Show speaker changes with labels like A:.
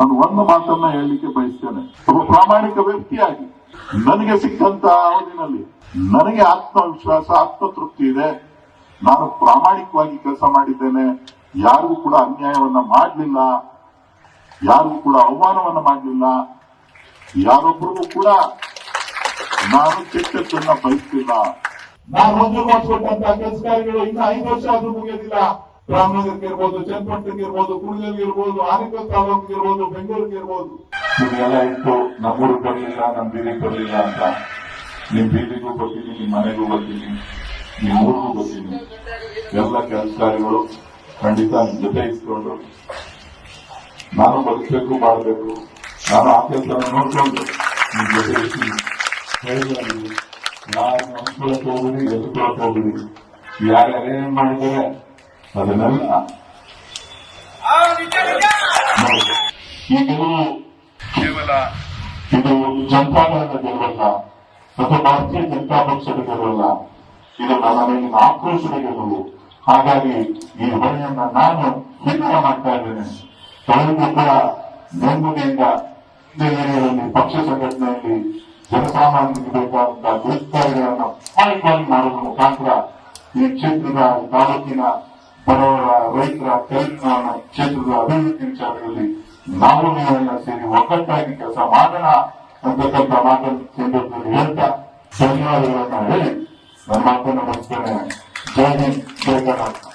A: ನಾನು ಒಂದು ಮಾತನ್ನ ಹೇಳಲಿಕ್ಕೆ ಬಯಸ್ತೇನೆ. ಒಬ್ಬ ಪ್ರಾಮಾಣಿಕ ವ್ಯಕ್ತಿಯಾಗಿ ನನಗೆ ಸಿಕ್ಕಂತ ಅವಧಿನಲ್ಲಿ ನನಗೆ ಆತ್ಮವಿಶ್ವಾಸ, ಆತ್ಮತೃಪ್ತಿ ಇದೆ. ನಾನು ಪ್ರಾಮಾಣಿಕವಾಗಿ ಕೆಲಸ ಮಾಡಿದ್ದೇನೆ. ಯಾರಿಗೂ ಕೂಡ ಅನ್ಯಾಯವನ್ನ ಮಾಡಲಿಲ್ಲ. ಯಾರಿಗೂ ಕೂಡ ಅವಮಾನವನ್ನ ಮಾಡಲಿಲ್ಲ. ಯಾರೊಬ್ಬರಿಗೂ ಕೂಡ ನಾನು ಕೆಟ್ಟದ್ದನ್ನ ಬಯಸ್ತಿಲ್ಲ ನಾನು ಮಂಜೂರು ವರ್ಷ ಕೆಲಸಗಾರಿಗಳು ಇನ್ನು ಐದು ವರ್ಷ ಆದ್ರೂ ಮುಗಿಯೋದಿಲ್ಲ. ರಾಮನಗರಕ್ಕೆ ಇರ್ಬೋದು ಚನ್ನಪಟ್ಟಣಕ್ಕೆ ಇರ್ಬೋದು ಕುಣಿಗಲ್ಗೆ ಇರ್ಬೋದು ಆನೇಕಲ್ ತಾಲೂಕಿಗೆ ಇರ್ಬೋದು ಬೆಂಗಳೂರಿಗೆ ಇರ್ಬೋದು ನಿಮಗೆಲ್ಲ ಇಟ್ಟು ನಮ್ಮೂರು ಬರಲಿಲ್ಲ ನಮ್ಮ ಬೀದಿ ಬರಲಿಲ್ಲ ಅಂತ. ನಿಮ್ ಬೀದಿಗೂ ಬರ್ತೀನಿ, ನಿಮ್ ಮನೆಗೂ ಬರ್ತೀನಿ, ನಿಮ್ ಊರಿಗೂ ಬರ್ತೀನಿ. ಎಲ್ಲ ಕೆಲಸಕಾರಿಗಳು ಖಂಡಿತ ನಿಮ್ ಜೊತೆ ಇಟ್ಕೊಂಡು ನಾನು ಬದುಕಬೇಕು ಮಾಡಬೇಕು ನಾನು ಆ ಕೆಲಸ ನೋಡ್ಕೊಂಡು ನಿಮ್ ಜೊತೆ ಇರ್ತೀನಿ. ಹೇಳಿದ್ರು ಯಾರು ನಂಬ್ಕೊಳಕ್ ಹೋಗ್ಬಿಡಿ ಎದ್ಕೊಳಕ್ ಹೋಗ್ಬಿಡಿ. ಯಾರ್ಯಾರು ಏನ್ ಮಾಡಿದ್ದಾರೆ ಕೇವಲ ಇದು ಜನತಾದಳದ ಗೆಲುವಲ್ಲ ಮತ್ತು ಭಾರತೀಯ ಜನತಾ ಪಕ್ಷದ ಗೆಲುವಲ್ಲ ಇದು ನನ್ನ ಮೇಲಿನ ಆಕ್ರೋಶದ ಗೆಲುವು ಹಾಗಾಗಿ ಈ ಹೊಣೆಯನ್ನ ನಾನು ಸ್ವೀಕಾರ ಮಾಡ್ತಾ ಇದ್ದೇನೆ ಎಲ್ಲರಿಗೂ ಕೂಡ ನೆಮ್ಮದಿಯಿಂದ ಪಕ್ಷ ಸಂಘಟನೆಯಲ್ಲಿ ಜನಸಾಮಾನ್ಯರಿಗೆ ಬೇಕಾದಂತಹ ದುಷ್ಕಾರ್ಯಗಳನ್ನು ಮಾಡುವ ಮುಖಾಂತರ ಈ ಕ್ಷೇತ್ರದ ತಾಲೂಕಿನ ಬಡವರ ರೈತರ ತೆಲಂಗಾಣ ಕ್ಷೇತ್ರದ ಅಭಿವೃದ್ಧಿ ವಿಚಾರದಲ್ಲಿ ನಾವು ನೀವೆಲ್ಲ ಸೇರಿ ಒಗ್ಗಟ್ಟಾಗಿ ಕೆಲಸ ಮಾಡೋಣ ಅಂತಕ್ಕಂಥ ಮಾತನ್ನು ಸಂದರ್ಭದಲ್ಲಿ ಹೇಳ್ತಾ ಧನ್ಯವಾದಗಳನ್ನ ಹೇಳಿ. ನಮ್ಮ ಮಾತನ್ನು ಮುಗಿಸ್ತೇನೆ. ಜೈ ಹಿಂದ್, ಜೈ ಕರ್ನಾಟಕ.